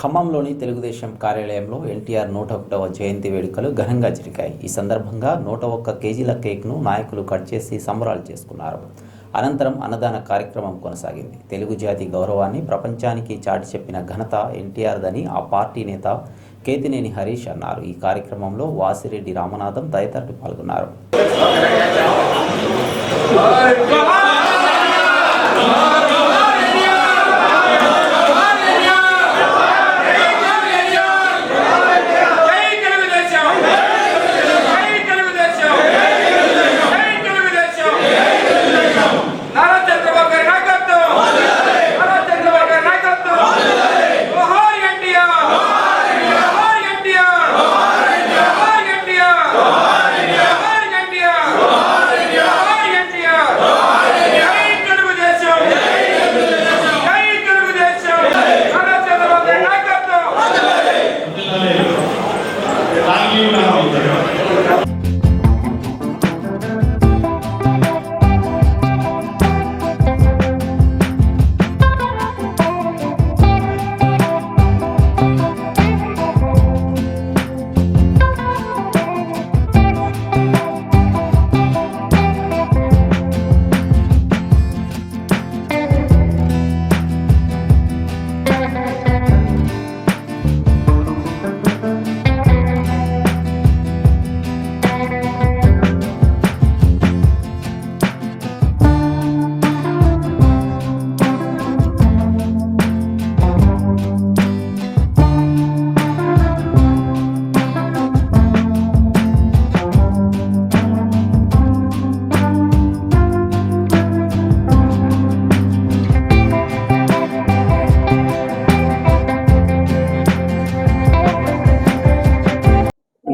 ఖమ్మంలోని తెలుగుదేశం కార్యాలయంలో ఎన్టీఆర్ నూట ఒకటవ జయంతి వేడుకలు ఘనంగా జరిగాయి. ఈ సందర్భంగా నూట ఒక్క కేజీల కేక్ను నాయకులు కట్ చేసి సంబరాలు చేసుకున్నారు. అనంతరం అన్నదాన కార్యక్రమం కొనసాగింది. తెలుగు జాతి గౌరవాన్ని ప్రపంచానికి చాటి చెప్పిన ఘనత ఎన్టీఆర్దని ఆ పార్టీ నేత కేతినేని హరీష్ అన్నారు. ఈ కార్యక్రమంలో వాసిరెడ్డి రామనాథం తదితరులు పాల్గొన్నారు.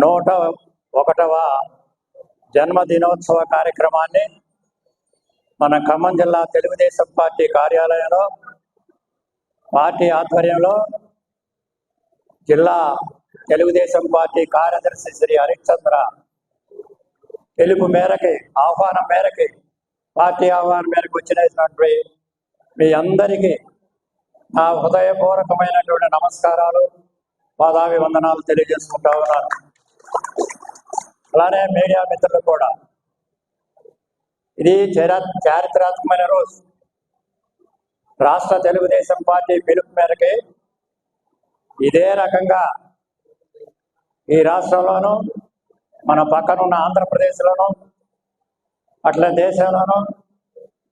నూట ఒకటవ జన్మదినోత్సవ కార్యక్రమాన్ని మన ఖమ్మం జిల్లా తెలుగుదేశం పార్టీ కార్యాలయంలో పార్టీ ఆధ్వర్యంలో జిల్లా తెలుగుదేశం పార్టీ కార్యదర్శి శ్రీ హరిశ్చంద్ర పిలుపు మేరకి ఆహ్వానం మేరకి పార్టీ ఆహ్వానం మేరకు వచ్చినటువంటి మీ అందరికీ నా హృదయపూర్వకమైనటువంటి నమస్కారాలు పాదాభివందనాలు తెలియజేసుకుంటా ఉన్నాను. అలానే మీడియా మిత్రులు కూడా. ఇది చర- చారిత్రాత్మకమైన రోజు. రాష్ట్ర తెలుగుదేశం పార్టీ పిలుపు మేరకి ఇదే రకంగా ఈ రాష్ట్రంలోనూ మన పక్కనున్న ఆంధ్రప్రదేశ్లోనూ అట్లా దేశంలోనూ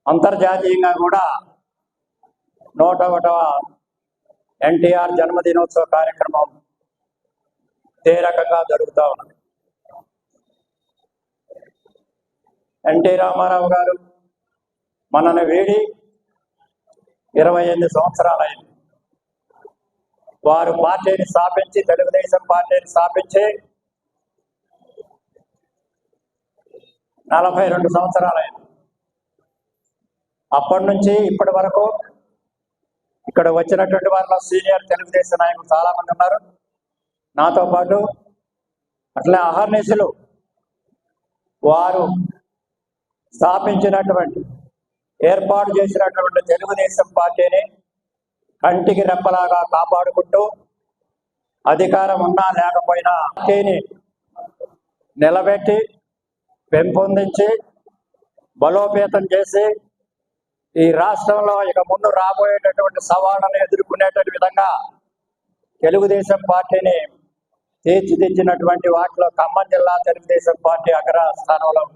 అంతర్జాతీయంగా కూడా నూట ఒకటవ ఎన్టీఆర్ జన్మదినోత్సవ కార్యక్రమం ఇదే రకంగా జరుగుతూ ఉన్నది. ఎన్టీ రామారావు గారు మనను వీడి ఇరవై ఎనిమిది సంవత్సరాలైంది. వారు పార్టీని స్థాపించి తెలుగుదేశం పార్టీని స్థాపించి నలభై రెండు సంవత్సరాలైంది. అప్పటి నుంచి ఇప్పటి వరకు ఇక్కడ వచ్చినటువంటి వారిలో సీనియర్ తెలుగుదేశం నాయకులు చాలా మంది ఉన్నారు. నాతో పాటు అట్లే అహర్నిశలు వారు స్థాపించినటువంటి ఏర్పాటు చేసినటువంటి తెలుగుదేశం పార్టీని కంటికి రెప్పలాగా కాపాడుకుంటూ అధికారం ఉన్నా లేకపోయినా పార్టీని నిలబెట్టి పెంపొందించి బలోపేతం చేసి ఈ రాష్ట్రంలో ఇక ముందు రాబోయేటటువంటి సవాళ్ళను ఎదుర్కొనేటటువంటి విధంగా తెలుగుదేశం పార్టీని తీర్చిదిద్దినటువంటి వాటిలో ఖమ్మం జిల్లా తెలుగుదేశం పార్టీ అగ్ర స్థానంలో